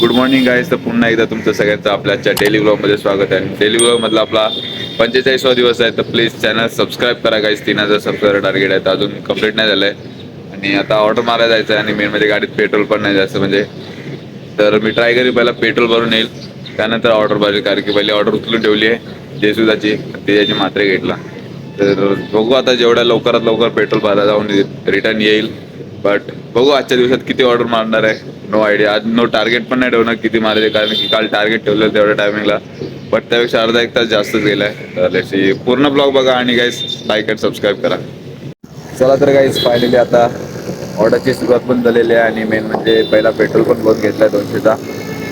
Good morning guys तर पुन्हा एकदा तुमचं सगळ्यांचं आपल्या आजच्या डेली ब्लॉगमध्ये स्वागत आहे. डेली ब्लॉगमधला आपला पंचेचाळीसवा दिवस आहे तर प्लीज चॅनल सबस्क्राईब करा गाईज तीन हजार सबस्क्राईबर टार्गेट आहे तर अजून कंप्लीट नाही झालं आहे आणि आता ऑर्डर मारायला जायचं आहे आणि मेन म्हणजे गाडीत पेट्रोल पण नाही जायचं म्हणजे. तर मी ट्राय करी पहिला पेट्रोल भरून येईल. त्यानंतर ऑर्डर भरेल कारण की पहिली ऑर्डर उचलून ठेवली आहे जेसुदाची. ते त्याची मात्रे घेतला. तर बघू आता जेवढ्या लवकरात लवकर पेट्रोल भरायला जाऊन रिटर्न येईल. बट बघू आजच्या दिवसात किती ऑर्डर मारणार आहे. नो आयडिया आज नो टार्गेट पण नाही ठेवणार किती मारायचे कारण की काल टार्गेट ठेवलं तेवढ्या टायमिंगला बट त्यापेक्षा अर्धा एक तास जास्तच गेलाय तर पूर्ण ब्लॉग बघा आणि गाईस लाईक अँड सबस्क्राईब करा. चला तर गाईस फायनली आता ऑर्डरची सुरुवात पण झालेली आहे आणि मेन म्हणजे पहिला पेट्रोल पण बघून घेतलाय दोनशेचा.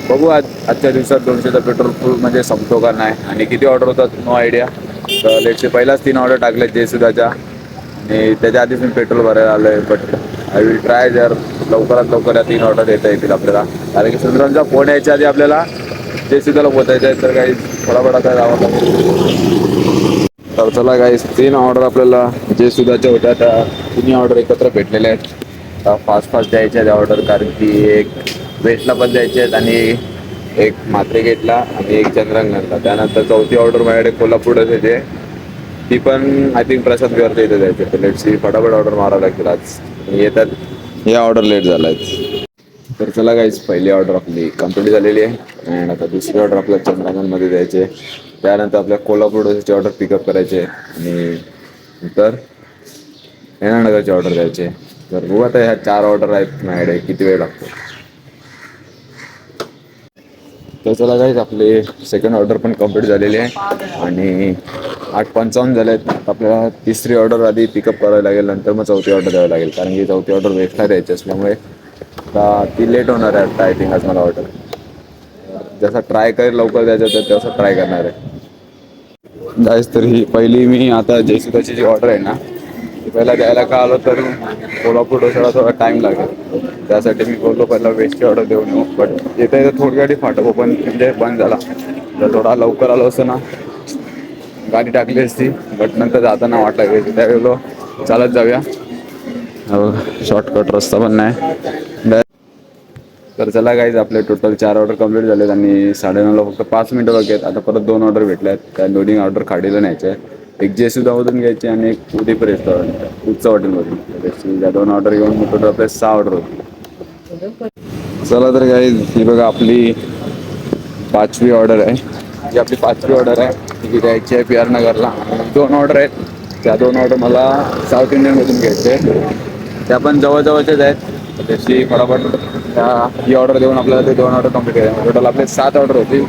बघू आज आजच्या दिवसात दोनशेचा पेट्रोल फुल म्हणजे संपतो का नाही आणि किती ऑर्डर होतात नो आयडिया तर लेटचे पहिलाच तीन ऑर्डर टाकले जे सुद्धाच्या आणि त्याच्या आधीच मी पेट्रोल भरायला आलो आहे बट आय विल ट्राय जर लवकरात लवकर या तीन ऑर्डर देता येतील आपल्याला. कारण की सुंदरांचा फोन यायच्या आधी आपल्याला जे सुद्धाला पोचायचं आहे तर काही फटाफट काय जावं लागेल तर चला काही तीन ऑर्डर आपल्याला जे सुद्धाच्या होत्या त्या तिन्ही ऑर्डर एकत्र भेटलेल्या आहेत. फास्ट फास्ट द्यायच्या त्या ऑर्डर कारण की एक वेस्टला पण द्यायचे आहेत आणि एक मात्रे गेटला आणि एक चंद्रांगणला त्यानंतर चौथी ऑर्डर माझ्याकडे कोल्हापूरच येते ती पण आय थिंक प्रसाद विवरते इथे जायचे तर लेटची फटाफट ऑर्डर मारावं लागतील आज. येतात. या ऑर्डर लेट झाला तर चला गाईज पहिली ऑर्डर आपली कंप्लीट झालेली आहे. आणि आता दुसरी ऑर्डर आपल्या चंद्रांगणमध्ये द्यायचे त्यानंतर आपल्या कोल्हापूर डोसेची ऑर्डर पिकअप करायचे आणि नंतर नगरची ऑर्डर द्यायचे तर बघू आता ह्या चार ऑर्डर आहेत माझ्याकडे किती वेळ लागतो. तर चला काहीच आपले सेकंड ऑर्डर पण कंप्लीट झालेली आहे. आणि आठ पंचावन्न झाले आहेत. आपल्याला तिसरी ऑर्डर आधी पिकअप करावी लागेल नंतर मग चौथी ऑर्डर द्यावी लागेल. कारण की चौथी ऑर्डर वेस्टला द्यायची असल्यामुळे आता ती लेट होणार आहे आता आय थिंक आज मला ऑर्डर जसा ट्राय करेल लवकर द्यायचं तर तसं ट्राय करणार आहे. जायच तर ही पहिली मी आता जयसुदाची जी ऑर्डर आहे ना ती पहिला द्यायला का आलो तर कोल्हापूर डोसाला थोडा टाईम लागेल. त्यासाठी मी बोललो पहिला वेस्टची ऑर्डर देऊन येऊ. बट येता येतं थोडी गाडी फाटप ओपन म्हणजे बंद झाला. तर थोडा लवकर आलो असतं ना गाडी टाकली असती बट नंतर जाताना वाट लागली त्या गेलो चालत जाऊया. शॉर्टकट रस्ता पण नाही. तर चला गाईज आपले टोटल चार ऑर्डर कंप्लीट झालेत आणि साडेनऊला फक्त पाच मिनटं बाकी आहेत. आता परत दोन ऑर्डर भेटल्या आहेत. त्या लोडिंग ऑर्डर खाडीला न्यायचे एक जे सुद्धामधून घ्यायची आणि एक उदीप रेस्टॉरंट उत्सव हॉटेलमधून त्याची या दोन ऑर्डर घेऊन टोटल आपले सहा ऑर्डर होते चला तर काही ही बघा आपली पाचवी ऑर्डर आहे. जी आपली पाचवी ऑर्डर आहे. ती द्यायची आहे पी आर नगरला. दोन ऑर्डर आहेत. त्या दोन ऑर्डर मला साऊथ इंडियनमधून घ्यायचे आहेत. त्या पण जवळजवळच्याच आहेत. त्याची फटाफट त्या ही ऑर्डर देऊन आपल्याला ते दोन ऑर्डर कंप्लीट केले टोटल आपले सात ऑर्डर होती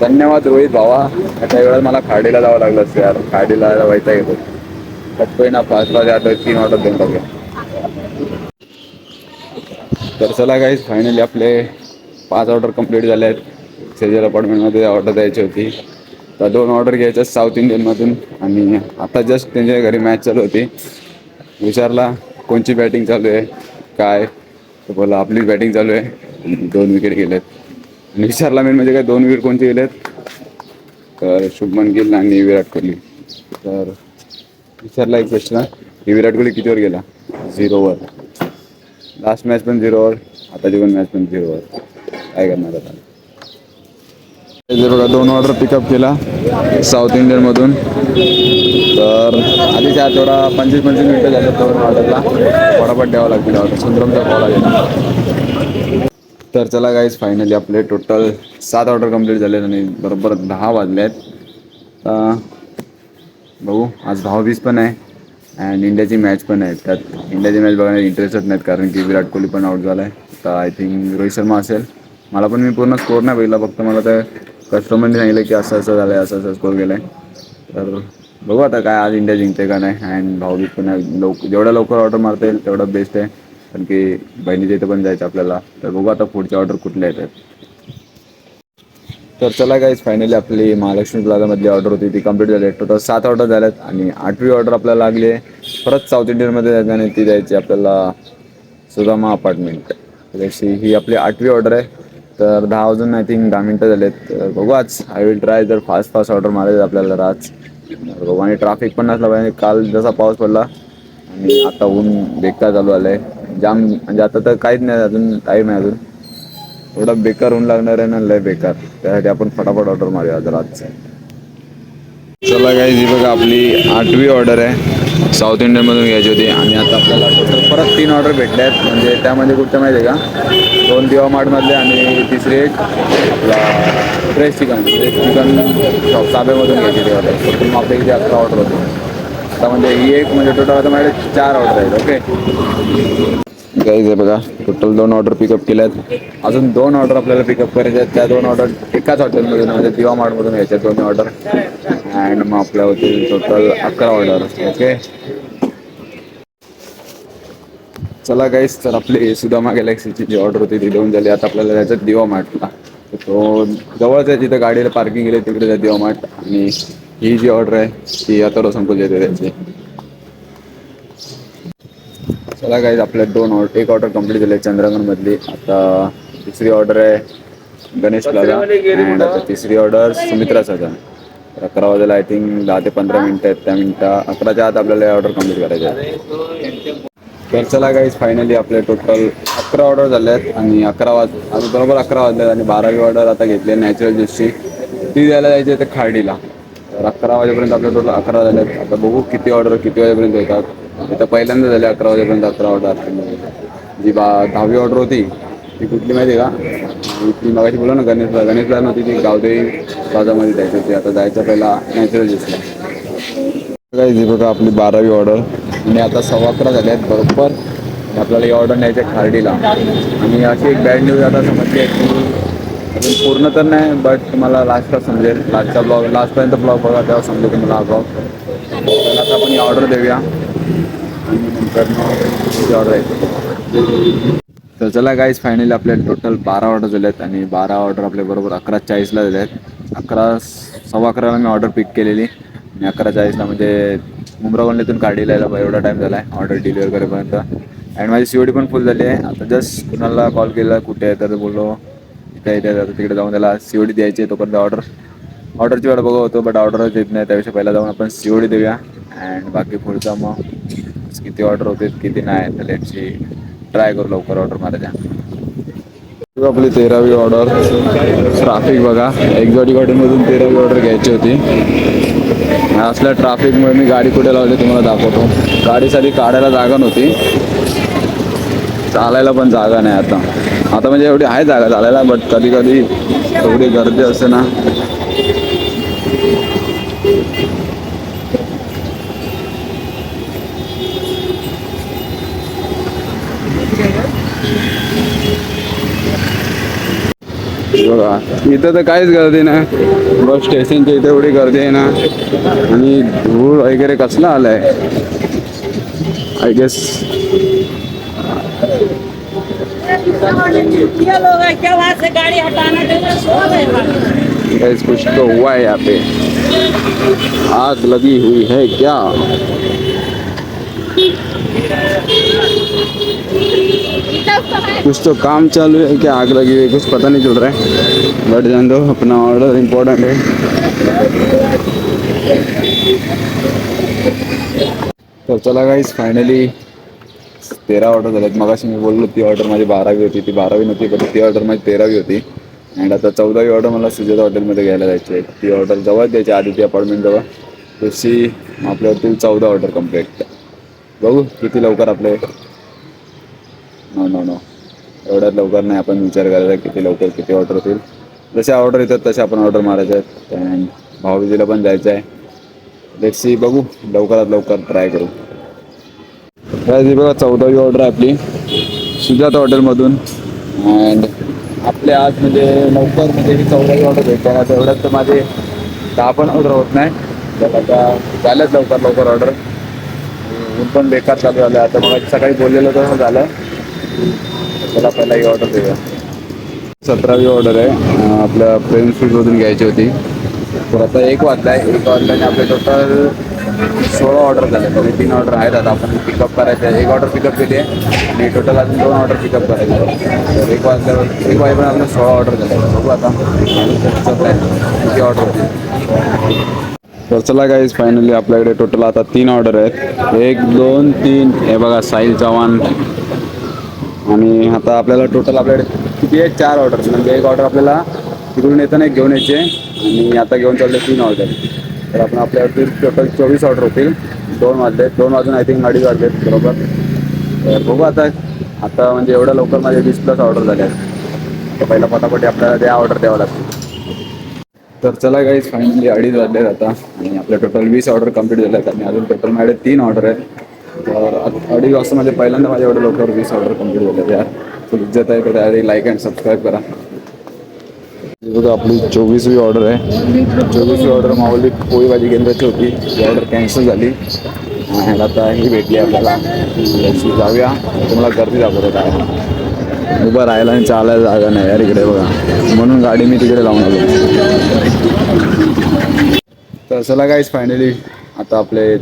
धन्यवाद रोहित भावा. आता वेळेस मला खाडीला जावं लागलं असतं यार. खाडीला व्हायचा येतो. कटकोय ना पाच वाजे तीन ऑर्डर देऊन टाकूया. तर चला काहीच फायनली आपले पाच ऑर्डर कंप्लीट झाले आहेत. सेजल अपार्टमेंटमध्ये ऑर्डर द्यायची होती. तर दोन ऑर्डर घ्यायच्या साऊथ इंडियनमधून आणि आता जस्ट त्यांच्या घरी मॅच चालू होती. विचारला कोणची बॅटिंग चालू आहे? काय? तर बोला आपली बॅटिंग चालू आहे. दोन विकेट गेलेत. आणि विचारला मेन म्हणजे काय दोन विकेट कोणते गेलेत? तर शुभमन गिल आणि विराट कोहली. तर विचारला एक प्रश्न. की विराट कोहली कितीवर गेला? झिरोवर लास्ट मॅच पण झिरोवर आताची पण मॅच पण झिरोवर काय करणार आता? हे बघा दोन ऑर्डर पिकअप केला साऊथ इंडियनमधून तर आधी त्या थोडा पंचवीस पंचवीस मिनटं झाले दोन ऑर्डरला फटाफट द्यावं लागतील ऑर्डर सुंदरमचा कॉल लागेल तर चला गाईज फायनली आपले टोटल सात ऑर्डर कंप्लीट झाले आणि बरोबर दहा वाजले आहेत बघू आज भाववीस पण आहे. अँड इंडियाची मॅच पण आहे त्यात इंडियाची मॅच बघण्यात इंटरेस्टच नाहीत कारण की विराट कोहली पण आउट झाला आहे तर आय थिंक रोहित शर्मा असेल. मला पण मी पूर्ण स्कोर नाही बघितला. फक्त मला तर कस्टमरने सांगितलं की असं असं झालं आहे असं असं स्कोर गेलं आहे तर बघू आता काय आज इंडिया जिंकते का नाही. अँड भाऊबीज पण आहे. लवक जेवढ्या लवकर ऑर्डर मारता येईल तेवढं बेस्ट आहे. कारण की बहिणीच्या इथे पण जायचं आपल्याला. तर बघू आता पुढच्या ऑर्डर कुठल्या येतात. तर चला गाईज फायनली आपली महालक्ष्मी प्लाझामधली ऑर्डर होती ती कंप्लीट झाली. टोटल सात ऑर्डर झाल्यात आणि आठवी ऑर्डर आपल्याला लागली आहे. परत साऊथ इंडियनमध्ये जायचं आणि ती द्यायची आपल्याला सुदामा अपार्टमेंट त्याची ही आपली आठवी ऑर्डर आहे. तर दहा वाजून आय थिंक दहा मिनटं झालेत. तर बघू आज. आय विल ट्राय जर फास्ट फास्ट ऑर्डर मारायचं आपल्याला आज. बघू आणि ट्रॅफिक पण नसला पाहिजे. काल जसा पाऊस पडला आणि आता ऊन बेकार चालू आलं आहे जाम म्हणजे आता तर काहीच नाही अजून टाईम आहे अजून. एवढा बेकार होऊन लागणार आहे ना लय बेकार. त्यासाठी आपण फटाफट ऑर्डर मारूया आज रातचं. चला काय ही बघा आपली आठवी ऑर्डर आहे. साऊथ इंडियनमधून घ्यायची होती आणि आता आपल्याला टोटल परत तीन ऑर्डर भेटल्या आहेत. म्हणजे त्यामध्ये कुठच्या माहिती आहे का? दोन दिवा मार्टमधले आणि तिसरी एक आपला fresh chicken fresh chicken shop साबेमधून घ्यायची ती ऑर्डर टोटल मग आपल्या इथे अकरा ऑर्डर होती. आता म्हणजे ही एक म्हणजे टोटल आता माझ्याकडे चार ऑर्डर आहेत ओके गाईज आहे बघा टोटल दोन ऑर्डर पिकअप केल्यात. अजून दोन ऑर्डर आपल्याला पिकअप करायचे आहेत. त्या दोन ऑर्डर एकाच हॉटेलमधून म्हणजे दिवा मार्टमधून घ्यायच्या दोन्ही ऑर्डर अँड मग आपल्या होतील टोटल अकरा ऑर्डर ओके चला गाईज तर आपली सुदामा गॅलेक्सीची जी ऑर्डर होती ती देऊन झाली. आता आपल्याला जायचं दिवा मार्टला तो जवळच आहे जिथं गाडीला पार्किंग केली तिकडे जाते दिवा मार्ट आणि ही जी ऑर्डर आहे ती आता संकुल येते त्याची. चला गाईज आपल्या दोन ऑर्डर एक ऑर्डर कंप्लीट झाली चंद्रगडमधली आता तिसरी ऑर्डर आहे गणेश प्लाझा अँड आता तिसरी ऑर्डर सुमित्रा सजा तर अकरा वाजायला आय थिंक दहा ते पंधरा मिनटं आहेत. त्या मिनटं अकराच्या आत आपल्याला ऑर्डर कंप्लीट करायची आहे तर चला गाईज फायनली आपले टोटल अकरा ऑर्डर झाले आहेत आणि अकरा वाज आता बरोबर अकरा वाजले आहेत आणि बारावी ऑर्डर आता घेतली आहे नॅचरल ज्यूसची ती द्यायला जायची आहे ते खार्डीला. तर अकरा वाजेपर्यंत आपले टोटल अकरा झाले आहेत आता बघू किती ऑर्डर किती वाजेपर्यंत येतात. इथं पहिल्यांदा झाले अकरा वाजेपर्यंत अकरा ऑर्डर जी बा दहावी ऑर्डर होती ती कुठली माहिती आहे का? ती मगाशी बोला ना गणेशला गणेशला नव्हती ती गावदेवी बाजामध्ये जायची होती. आता जायचं पहिला नॅचरल ज्यूसला काय जी बघा आपली बारावी ऑर्डर आणि आता सव्वा अकरा झाले आहेत बरोबर. आपल्याला ही ऑर्डर न्यायची आहे खार्डीला. आणि अशी एक बॅड न्यूज आता समजते की अजून पूर्ण तर नाही बट तुम्हाला लास्टला समजेल. लास्टचा ब्लॉग लास्टपर्यंत ब्लॉग बघा तेव्हा समजेल तुम्हाला हा ब्लॉग तर आता आपण ही ऑर्डर देऊया. आणि नंतर ऑर्डर आहे. तर चला गाईज फायनली आपले टोटल बारा ऑर्डर झाले आहेत आणि बारा ऑर्डर आपल्या बरोबर अकरा चाळीसला झाले आहेत अकरा सव्वा अकराला मी ऑर्डर पिक केलेली. आणि अकरा चाळीसला म्हणजे मुंब्रा गणलीतून काढीला एवढा टाईम झाला आहे ऑर्डर डिलिव्हर करेपर्यंत. आणि माझी सी ओ डी पण फुल झाली आहे. आता जस्ट कुणाला कॉल केला कुठे आहे तर बोललो. इथे इथे तिकडे जाऊन त्याला सी ओ डी द्यायची आहे तोपर्यंत ऑर्डर ऑर्डरची वेळ बघत होतो बट ऑर्डरच येत नाही. त्याविषयी पहिला जाऊन आपण सी ओ डी देऊया. अँड बाकी पुढचा मग किती ऑर्डर होते किती नाही तर लेटची ट्राय करू लवकर ऑर्डर मारायच्या आपली तेरावी ऑर्डर ट्राफिक बघा. एक्झॉटिक हॉटेलमधून तेरावी ऑर्डर घ्यायची होती. असल्या ट्राफिकमुळे मी गाडी कुठे लावली तुम्हाला दाखवतो. गाडीसाठी काढायला जागा नव्हती. चालायला पण जागा नाही आता. आता म्हणजे एवढी आहे जागा चालायला बट कधी कधी एवढी गर्दी असते ना. बघा इथं तर काहीच गर्दी नाही. बस स्टेशनच्या इथे एवढी गर्दी आहे ना. आणि धूळ वगैरे कसला आलाय? आय गेस कुछ तो हुआ है यहाँ पे। आग लगी हुई है क्या? कुछ तो काम चालू है क्या? आग लगी हुई कुछ पता नहीं चल रहा है। बट जान दो अपना ऑर्डर इम्पोर्टेंट है। तर चला गाईज फायनली तेरा ऑर्डर झाल्यात मगाशी मी बोललो ती ऑर्डर माझी बारावी होती ती बारावी नव्हती पण ती ऑर्डर माझी तेरावी होती. अँड आता चौदावी ऑर्डर मला सुजाता हॉटेलमध्ये घ्यायला जायची आहे ती ऑर्डर जवळ द्यायची आदिती अपार्टमेंट जवळ. तशी आपल्यावरती चौदा ऑर्डर कंप्लीट बघू किती लवकर आपले. नो नो नो एवढ्यात लवकर नाही. आपण विचार करायचा किती लवकर किती ऑर्डर होतील. जशा ऑर्डर येतात तसे आपण ऑर्डर मारायचे आहेत. अँड भाऊबीजीला पण जायचं आहे. लेट्स सी बघू. लवकरात लवकर ट्राय करू. काय बघा चौदावी ऑर्डर आहे आपली. सुजाता हॉटेलमधून अँड आपले आज म्हणजे लवकर म्हणजे ही चौदावी ऑर्डर भेटते. ना तेवढ्यात तर माझे दहा पण ऑर्डर होत नाही. तर आता झाल्याच लवकर लवकर ऑर्डर ऊन पण बेकार चालू झालं. आता मग सकाळी बोललेलं तर झालं. त्याला पहिला ही ऑर्डर देऊया. सतरावी ऑर्डर आहे. आपल्या प्रेम स्वीटमधून घ्यायची होती. तर आता एक वाजला आहे. एक वाजल्याने आपले टोटल सोळा ऑर्डर झाले. म्हणजे तीन ऑर्डर आहेत. आता आपण पिकअप करायचं आहे. एक ऑर्डर पिकअप केली आहे. आणि टोटल अजून दोन ऑर्डर पिकअप करायचे तर एक वाजल्यावर एक वाजेपर्यंत आपल्या सोळा ऑर्डर झाले. बघू आता. किती ऑर्डर होती तर चला गाईज फायनली आपल्याकडे टोटल आता तीन ऑर्डर आहेत. एक दोन तीन. हे बघा साहिल चव्हाण. आणि आता आपल्याला टोटल आपल्याकडे किती आहे? चार ऑर्डर म्हणजे एक ऑर्डर आपल्याला तिकडून येताना एक घेऊन यायचे आणि आता घेऊन चालले तीन ऑर्डर तर आपण आपल्यावरती टोटल चोवीस ऑर्डर होतील. दोन वाजले. दोन वाजून आय थिंक अडीच वाजले बरोबर? तर बघू आता. आता म्हणजे एवढ्या लवकर माझे वीस प्लस ऑर्डर झाले आहेत. तर पहिला पटापटी आपल्याला त्या ऑर्डर द्यावं लागतील. तर चला गाईज फायनली अडीच वाजले आता. आणि आपल्या टोटल वीस ऑर्डर कंप्लीट झाल्या आहेत आणि अजून टोटल माझ्याकडे तीन ऑर्डर आहेत. तर अ- अडीच वाजता म्हणजे पहिल्यांदा माझ्या एवढ्या लवकर वीस ऑर्डर कंप्लीट झाले यार. खूप इज्जत आहे तर आधी लाईक अँड सबस्क्राईब करा. बघा आपली चोवीसवी ऑर्डर आहे. चोवीसवी ऑर्डर मावली पोळी भाजी केंद्राची होती. ती ऑर्डर कॅन्सल झाली. आणि आता ही भेटली आपल्याला. याची जाऊया. तुम्हाला गर्दी दाखवतो काय उभं राहायला आणि चालायला जागा नाही यार इकडे बघा. म्हणून गाडी मी तिकडे लावून आलो. तर चला काहीच फायनली आता आपले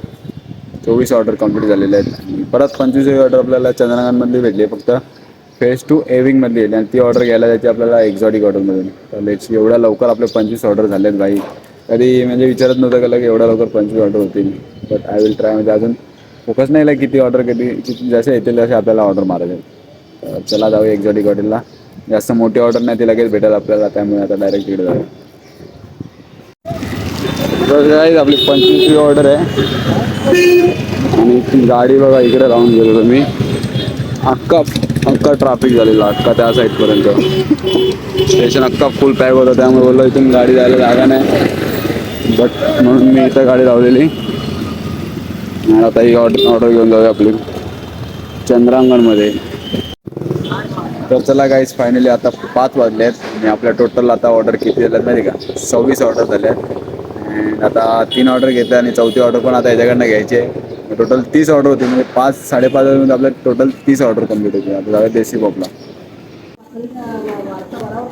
चोवीस ऑर्डर कंप्लीट झालेल्या आहेत. आणि परत पंचवीस ऑर्डर आपल्याला चंद्रकांतमधली भेटली फक्त फेज टू एविंगमधली येईल आणि ती ऑर्डर घ्यायला जायची आपल्याला एक्झॉटिक ऑर्डरमधून. तर लेट्स एवढ्या लवकर आपले पंचवीस ऑर्डर झाले आहेत भाई. कधी म्हणजे विचारत नव्हतं केलं की एवढ्या लवकर पंचवीस ऑर्डर होतील. बट आय विल ट्राय म्हणजे अजून फोकस नाही केला किती ऑर्डर किती किती जसे येतील तसे आपल्याला ऑर्डर मारायचे तर चला जाऊ एक्झॉटिक हॉटेलला. जास्त मोठी ऑर्डर नाही ती लगेच भेटेल आपल्याला. त्यामुळे आता डायरेक्ट तिकडे जाऊ तर guys, आपली पंचवीसवी ऑर्डर आहे. आणि गाडी बघा इकडे राहून गेलो तुम्ही अख्खा अख्खा ट्रॅफिक झालेला अख्खा त्या साईडपर्यंत स्टेशन अख्खा फुल पॅक होतं त्यामुळे बोललो इथून गाडी जायला जागा नाही. बट म्हणून मी इथं गाडी लावलेली. आणि आता ही ऑर्डर ऑर्डर घेऊन जाऊया आपली. चंद्रांगणमध्ये. तर चला गाईज फायनली आता पाच वाजले आहेत आणि आपल्या टोटल आता ऑर्डर किती झाल्यात माहिती का? सव्वीस ऑर्डर झाल्या आहेत अँड आता तीन ऑर्डर घेतल्या आणि चौथी ऑर्डर पण आता याच्याकडनं घ्यायची आहे. टोटल तीस ऑर्डर होती म्हणजे पाच साडेपाच वाजून आपल्या टोटल तीस ऑर्डर कंप्लीट होती. आता जाऊया देसी पॉपला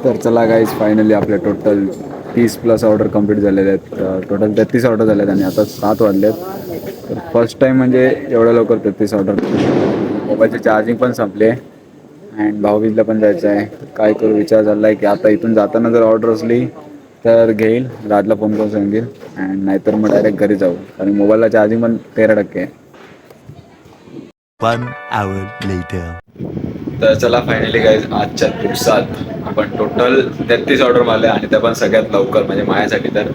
तर चला गाईज फायनली आपले टोटल तीस प्लस ऑर्डर कंप्लीट झालेले आहेत. टोटल तेहतीस ऑर्डर झाले आहेत आणि आता सात वाजले आहेत तर फर्स्ट टाईम म्हणजे एवढ्या लवकर तेहतीस ऑर्डर मोबाईलचे चार्जिंग पण संपले अँड भाऊबीजला पण जायचं आहे. काय करू विचार झाला आहे की आता इथून जाताना जर ऑर्डर असली तर घेईल राजला फोन करून सांगेल अँड नाहीतर मग डायरेक्ट घरी जाऊ. कारण मोबाईलला चार्जिंग पण तेरा टक्के. आहे. तर चला फायनली काय आजच्या दिवसात आपण टोटल तेहतीस ऑर्डर मारले आणि त्या पण सगळ्यात लवकर म्हणजे माझ्यासाठी तर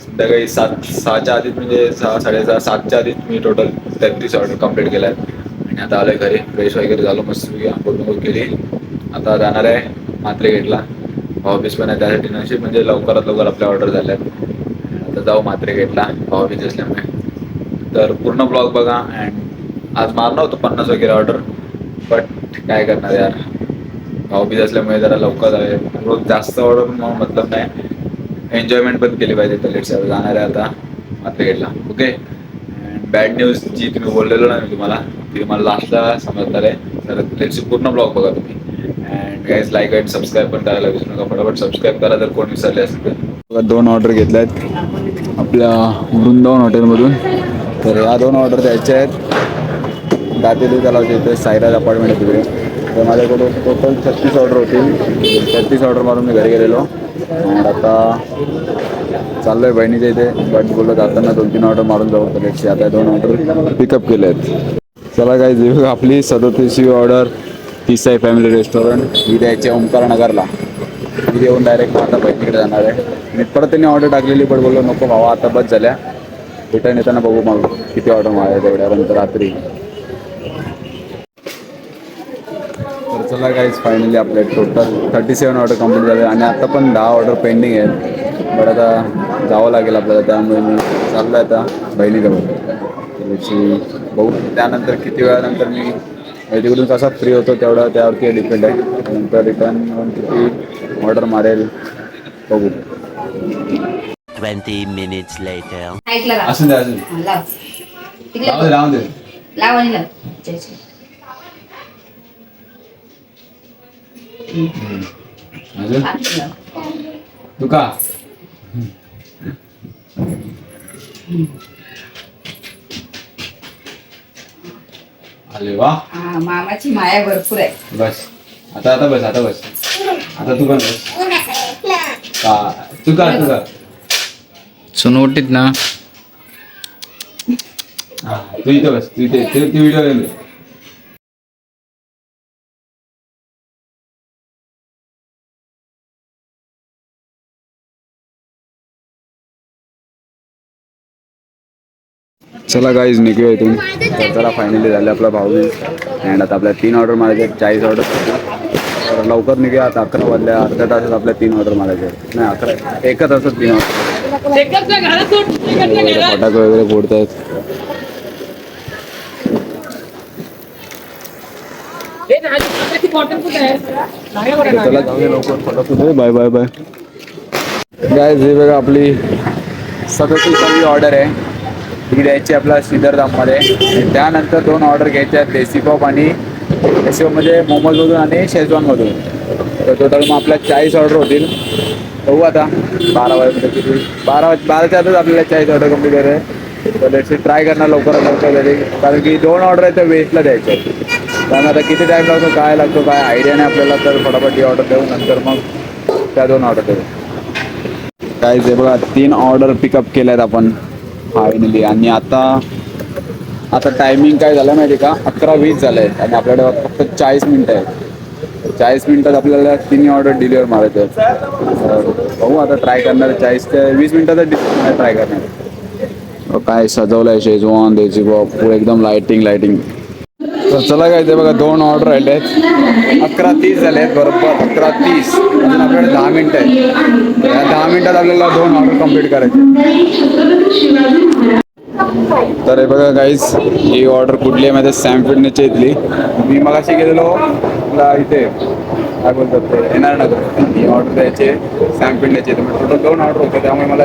संध्याकाळी सात सहाच्या आधीच म्हणजे सहा साडेसहा सातच्या आधीच मी टोटल तेहतीस ऑर्डर कंप्लीट केल्या आहेत. आणि आता आलोय घरी फ्रेश वगैरे झालो मस्त आंघोळ केली. आता जाणार आहे मात्रे गेटला ऑफिस पण आहे त्यासाठी नशीब म्हणजे लवकरात लवकर आपल्या ऑर्डर झाल्या आहेत आता जाऊ मात्रे गेटला ऑफिस असल्यामुळे. तर पूर्ण ब्लॉग बघा अँड आज मारणार होतो पन्नास वगैरे ऑर्डर. बट काय करणार यार? हॉबीज असल्यामुळे जरा लवकर आहे रोज जास्त ऑर्डर म्हणून मतलब नाही. एन्जॉयमेंट पण केली पाहिजे तर लेट्स जाणार आहे आता मात्र गेटला ओके बॅड न्यूज जी तुम्ही बोललेलो ना मी तुम्हाला ती तुम्हाला लास्टला समजणार आहे. तर लेट्स पूर्ण ब्लॉग बघा तुम्ही. And guys like and subscribe पण करायला विसरू नका. फटाफट सबस्क्राईब करा जर कोण विसरले असेल तर. दोन ऑर्डर घेतल्या आहेत आपल्या वृंदावन हॉटेलमधून तर या दोन ऑर्डर द्यायच्या आहेत. दाते तलावच्या इथे साईराज अपार्टमेंट आहे तिकडे. तर माझ्याकडे टोटल छत्तीस ऑर्डर होती. छत्तीस ऑर्डर मारून मी घरी गेलेलो. अँड आता चाललो आहे बहिणीच्या इथे. बट बोललो जाताना दोन तीन ऑर्डर मारून जाऊ. तर एकशे आता दोन ऑर्डर पिकअप केले आहेत चला काय देऊ आपली सदोतीसवी ऑर्डर तिसाई फॅमिली रेस्टॉरंट ही द्यायची आहे ओंकार नगरला मी येऊन डायरेक्ट आता बहिणीकडे जाणार आहे. मी परत त्यांनी ऑर्डर टाकलेली पण बोललो नको भावा आता बस झाल्या. रिटर्न येताना बघू मग किती ऑर्डर मारायला तेवढ्यापर्यंत रात्री. तर चला काहीच फायनली आपले total thirty seven order complete झाले आणि आता पण दहा ऑर्डर पेंडिंग आहेत. बट आता जावं लागेल आपल्याला त्यामुळे मी चाललो आहे आता बहिणीजवळ. त्याची बघू त्यानंतर किती वेळानंतर मी तिकडून कसा फ्री होतो तेवढा त्यावरती डिपेंड आहे. नंतर रिटर्न किती ऑर्डर मारेल. बघू. 20 minutes later. ऐकलं का? असून दे असून हा, लाव. दे दे. लाव आणि लाव. अजून? हा, अरे वा. हा, मामाची माया भरपूर आहे. बस. आता आता बस आता बस. आता तू पण बस. का तू का तू का सुनवटीत ना. हा, तू इथं बस. तू इथे ते व्हिडिओ चला गाईज निघूया इथून. तर चला फायनली झालं आपला भाऊ. अँड आता आपल्या तीन ऑर्डर मारायचे आहेत, चाळीस ऑर्डर तर लवकर निघूया. आता अकरा वाजल्या. अर्ध्या तासात आपल्या तीन ऑर्डर मारायचे आहेत. नाही अकरा. एका तासात तीन ऑर्डर फटाके वगैरे फोडत आहेत चला जाऊया लवकर. फटाफट बाय बाय बाय गाय हे बघा आपली सदतीसावी ऑर्डर आहे. ही द्यायची आपला श्रीधरधाममध्ये आणि त्यानंतर दोन ऑर्डर घ्यायच्या आहेत देसी पॉप आणि देसी म्हणजे मोमोजमधून आणि शेजवानमधून. तर टोटल मग आपल्या चाळीस ऑर्डर होतील. बघू आता बारा वाजेपर्यंत किती? बारा वाज बाराच्या आतच आपल्याला चाळीस ऑर्डर कंप्लीट करायचं तर लेट्स ट्राय करणार लवकरात लवकर तरी. कारण की दोन ऑर्डर आहेत त्या वेस्टला द्यायच्या आहेत. त्यामुळे आता किती टाईम लागतो काय लागतो काय आयडिया नाही आपल्याला. तर फटाफट ही ऑर्डर देऊ नंतर मग त्या दोन ऑर्डर देऊ. काय ते बघा तीन ऑर्डर पिकअप केल्या आहेत आपण. फायनली आणि आता आता टायमिंग काय झालं माहिती का? अकरा वीस झालं आहे आणि आपल्याकडे फक्त चाळीस मिनटं आहेत. चाळीस मिनिटात आपल्याला तिन्ही ऑर्डर डिलिव्हर मारायचे आहेत. बघू आता ट्राय करणार चाळीस ते वीस मिनिटाचा ट्राय करणार हो, काय सजवलं आहे शेजवान द्यायची बॉप एकदम लायटिंग लायटिंग तर चला काय ते बघा दोन ऑर्डर राहिले आहेत. अकरा तीस झाले आहेत बरोबर. अकरा तीस. अजून आपल्याकडे दहा मिनटं आहेत. या दहा मिनिटात आपल्याला दोन ऑर्डर कंप्लीट करायचे तर हे बघा काहीच ही ऑर्डर कुठली आहे माहिती सॅम फिटनेसची इथली मी मगाशी गेलेलो आपला इथे. काय बोलतात ते? येणार नगर. ही ऑर्डर द्यायचे सॅम फिटनेसची टोटल दोन ऑर्डर होते त्यामुळे मला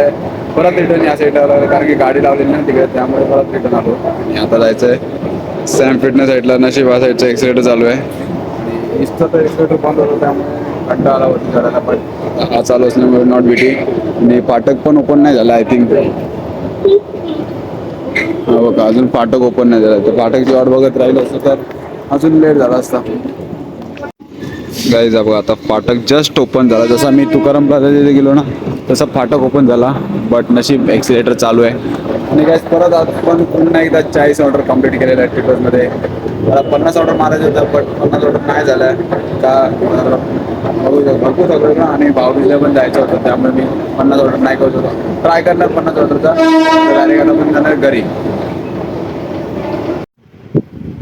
परत रिटर्न या साईडला कारण की गाडी लावलेली ना तिकडे त्यामुळे परत रिटर्न आलो. आणि आता जायचं आहे सॅम फिटनेस साईडला नशीब साईडचा एक्सिलेटर चालू आहे. आणि इथचं तर एक्सिलेटर बंद होतं त्यामुळे कंटाळा आला होती चढायला पण. हा चालू असल्यामुळे नॉट बिटी आणि फाटक पण ओपन नाही झाला आय थिंक हा बघा अजून फाटक ओपन नाही झालं. तर फाटकची वाट बघत राहिलं असतं तर अजून लेट झाला असता. गाईज बघा आता फाटक जस्ट ओपन झाला. जसा मी तुकाराम प्लाझा तिथे गेलो ना तसा फाटक ओपन झाला बट नशीब एक्सिलेटर चालू आहे. आणि काय परत आपण पुन्हा एकदा चाळीस ऑर्डर कंप्लीट केलेलं आहे ट्रिपल्समध्ये मला पन्नास ऑर्डर मारायचं होतं बट पन्नास ऑर्डर नाही झालं का भरपूर सगळं ना आणि भाऊबीजला पण जायचं होतं त्यामुळे मी पन्नास ऑर्डर नाही करत होतो. ट्राय करणार पन्नास ऑर्डरचा डायरेक्ट पण जाणार घरी.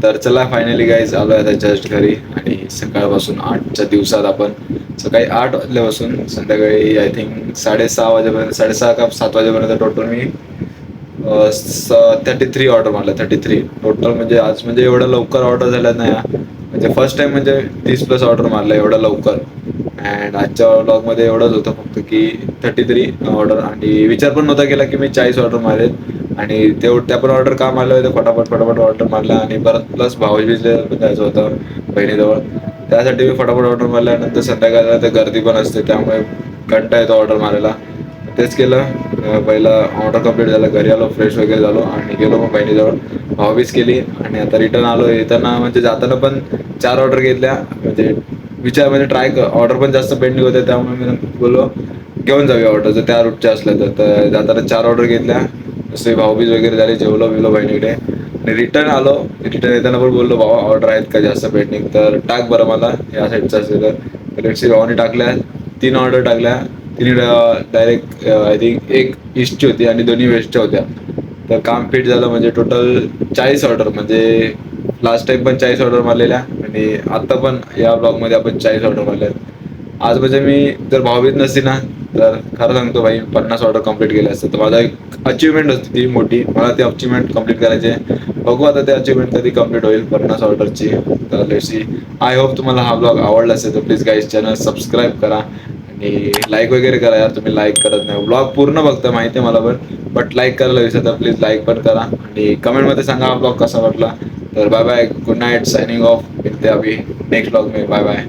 तर चला फायनली गाईज आलो आता जस्ट घरी. आणि सकाळपासून आठच्या दिवसात आपण सकाळी आठ वाजल्यापासून संध्याकाळी आय थिंक साडेसहा वाजेपर्यंत साडेसहा का सात वाजेपर्यंत टोटल मी थर्टी थ्री ऑर्डर मारला थर्टी थ्री टोटल म्हणजे आज म्हणजे एवढं लवकर ऑर्डर झाल्या नाही. हा. म्हणजे फर्स्ट टाइम म्हणजे तीस प्लस ऑर्डर मारला एवढं लवकर. अँड आजच्या ब्लॉगमध्ये एवढंच होतं फक्त की थर्टी थ्री ऑर्डर आणि विचार पण नव्हता केला की मी चाळीस ऑर्डर मारेल. आणि ते त्या पण ऑर्डर का मारलं होतं फटाफट फटाफट ऑर्डर मारला. आणि परत प्लस भावजीला पण जायचं होतं बहिणीजवळ. त्यासाठी मी फटाफट ऑर्डर मारल्यानंतर संध्याकाळला तर गर्दी पण असते त्यामुळे कंटा येतो ऑर्डर मारायला. तेच केलं. पहिला ऑर्डर कंप्लीट झालं घरी आलो फ्रेश वगैरे झालो आणि गेलो मग बहिणीजवळ. भाऊबीज केली आणि आता रिटर्न आलो. येताना म्हणजे जाताना पण चार ऑर्डर घेतल्या. म्हणजे विचार म्हणजे ट्राय ऑर्डर पण जास्त पेंडिंग होते त्यामुळे मी बोललो घेऊन जाऊया ऑर्डर जर त्या रूटच्या असल्या तर. तर जाताना चार ऑर्डर घेतल्या. जसे भाऊबीज वगैरे झाले जेवलो बिवलो बहिणीकडे. आणि रिटर्न आलो. रिटर्न येताना पण बोललो भाऊ ऑर्डर आहेत का जास्त पेंडिंग तर टाक बरं मला. या साईडचं असेल तर. लेट्सी भावाने टाकल्या. तीन ऑर्डर टाकल्या. तिने डायरेक्ट आय थिंक एक ईस्टची होती आणि दोन्ही वेस्टच्या होत्या. तर काम फिट झालं म्हणजे टोटल चाळीस ऑर्डर म्हणजे लास्ट टाइम पण चाळीस ऑर्डर मारलेल्या आणि आता पण या ब्लॉगमध्ये आपण चाळीस ऑर्डर मारल्यात आज म्हणजे मी जर भावभीत नसती ना तर खरं सांगतो भाई पन्नास ऑर्डर कंप्लीट केले असते. तर माझा एक अचिव्हमेंट होती ती मोठी. मला ती अचिव्हमेंट कंप्लीट करायची. आहे बघू आता ते अचिव्हमेंट कधी कंप्लीट होईल पन्नास ऑर्डरची तर लेट्सी आय होप तुम्हाला हा ब्लॉग आवडला असेल तर प्लीज गाईज चॅनल सबस्क्राईब करा. आणि लाईक वगैरे करा यार तुम्ही लाईक करत नाही. ब्लॉग पूर्ण बघता माहिती आहे मला पण. बट लाईक करायला विसरता प्लीज लाईक पण करा. आणि कमेंटमध्ये सांगा हा ब्लॉग कसा वाटला. तर bye bye good night signing off मिळते अभि नेक्स्ट ब्लॉग मी बाय बाय